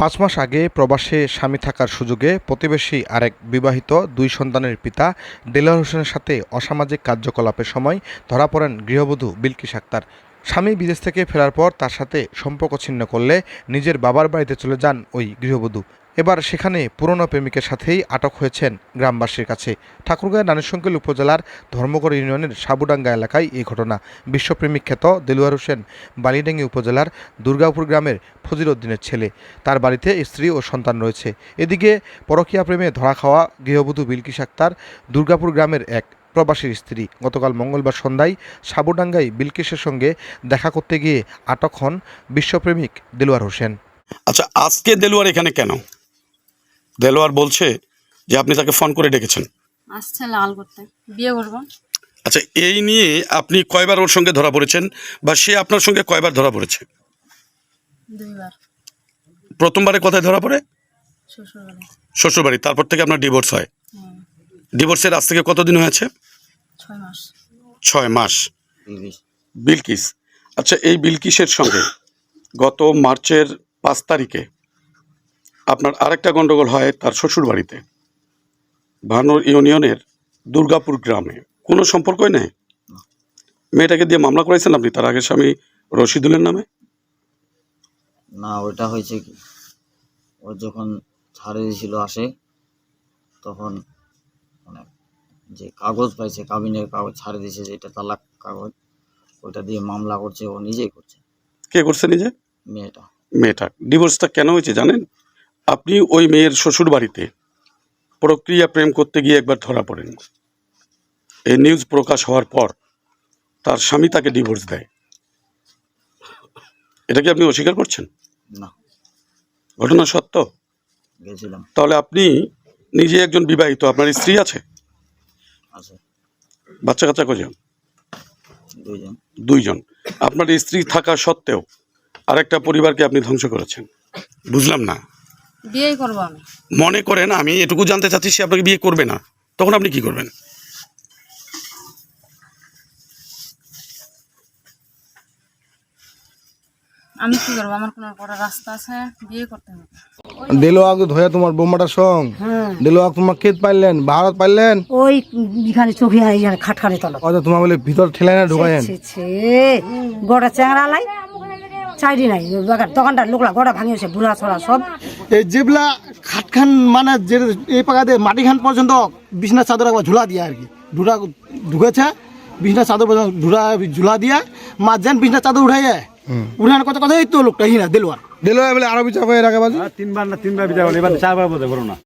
পাঁচ মাস আগে প্রবাসে স্বামী থাকার সুযোগে প্রতিবেশী আরেক বিবাহিত দুই সন্তানের পিতা দেলোয়ার হোসেনের সাথে অসামাজিক কার্যকলাপের সময় ধরা পড়েন গৃহবধূ বিলকিস আক্তার। স্বামী বিদেশ থেকে ফেরার পর তার সাথে সম্পর্ক ছিন্ন করলে নিজের বাবার বাড়িতে চলে যান ওই গৃহবধূ। এবার সেখানে পুরনো প্রেমিকের সাথেই আটক হয়েছেন গ্রামবাসীর কাছে। ঠাকুরগাঁও নানুশঙ্কেল উপজেলার ধর্মগড় ইউনিয়নের সাবুডাঙ্গা এলাকায় এই ঘটনা। বিশ্বপ্রেমিক খ্যাত দেলুয়ার হোসেন বালিডাঙ্গি উপজেলার দুর্গাপুর গ্রামের ফজিরউদ্দিনের ছেলে। তার বাড়িতে স্ত্রী ও সন্তান রয়েছে। এদিকে পরকীয়া প্রেমে ধরা খাওয়া গৃহবধূ বিলকিস আক্তার দুর্গাপুর গ্রামের এক প্রবাসীর স্ত্রী। গতকাল মঙ্গলবার সন্ধ্যায় সাবুডাঙ্গায় বিলকিসের সঙ্গে দেখা করতে গিয়ে আটক হন বিশ্বপ্রেমিক দেলোয়ার হোসেন। আচ্ছা আজকে দেলোয়ার এখানে কেন? দেলোয়ার বলছে যে আপনি তাকে ফোন করে ডেকেছেন। আসছে লাল করতে। বিয়ে করব। আচ্ছা এই নিয়ে আপনি কয়বার ওর সঙ্গে ধরা পড়েছেন বা সে আপনার সঙ্গে কয়বার ধরা পড়েছে? দুইবার। প্রথমবারে কোথায় ধরা পড়ে? শ্বশুরবাড়ি। শ্বশুরবাড়ি তারপর থেকে আপনার ডিভোর্স হয়। ডিভোর্সের আজ থেকে কতদিন হয়েছে? ছয় মাস। ছয় মাস। বিলকিস। আচ্ছা এই বিলকিসের সঙ্গে গত মার্চের পাঁচ তারিখে আপনার আরেকটা গন্ডগোল হয় তার শ্বশুরবাড়িতে। ভানুর ইউনিয়নের দুর্গাপুর গ্রামে। কোনো সম্পর্কই নেই? মেয়েটাকে দিয়ে মামলা করাইছেন আপনি? তার আগের স্বামী রশিদুলের নামে? না ওটা হয়েছে কি? ও যখন ছাড়ে দিয়েছিল আসে তখন মানে যে কাগজ পাইছে কাবিনের কাগজ ছাড়ে দিয়েছে যেটা তালাক কাগজ ওটা দিয়ে মামলা করছে ও নিজেই করছে। কে করছে নিজে? মেয়েটা। মেয়েটা। ডিভোর্সটা কেন হয়েছে জানেন? আপনি ওই মেয়ের শ্বশুর বাড়িতে প্রক্রিয়া প্রেম করতে গিয়ে একবার ধরা পড়েন। এই নিউজ প্রকাশ হওয়ার পর তার স্বামী তাকে ডিভোর্স দেয়। এটা কি আপনি অস্বীকার করছেন? না। ঘটনা সত্য? তাহলে আপনি নিজে একজন বিবাহিত আপনার স্ত্রী আছে? বাচ্চা কাচ্চা কজন দুইজন। দুইজন। আপনার স্ত্রী থাকা সত্ত্বেও আরেকটা পরিবারকে আপনি ধ্বংস করেছেন। বুঝলাম না। বিয়েই করব আমি মনে করেন আমি এটুকু জানতে চাচ্ছি সে আপনাকে বিয়ে করবে না তখন আপনি কি করবেন আমি কি করব আমার কোনো করার রাস্তা আছে বিয়ে করতে হবে দেলোয়াক ধরে তোমার বোমাটার সং তোমার ক্ষেত পাইলেন ভারত পাইলেন ওই এখানে চোখে এখানে খাটখানে তলত অত তোমার বলে ভিতর না ঢুকায়েন চ্যাংরা লাই চাইডি নাই দোকান- দোকানটার লোকলা গোটা ভাঙিয়েছে বুড়া ছড়া সব। এই যেগুলা খাটখান মানে যে এই পাকাতে মাটিখান পর্যন্ত বিছনা চাদর একবার ঝুলা দিয়ে আর কি। ঢুলা ঢুকেছে বিছনা চাদর পর্যন্ত ঢুলা ঝুলা দিয়ে মা যেন বিছনা চাদর উঠাইয়ে উঠানোর কথা কথা এই তো লোকটা হিনা দেলোয়ার। দেলোয়া বলে আরও বিচার করে রাখে বাজু। তিনবার না তিনবার হলো এবার চারবার বোধ করো না।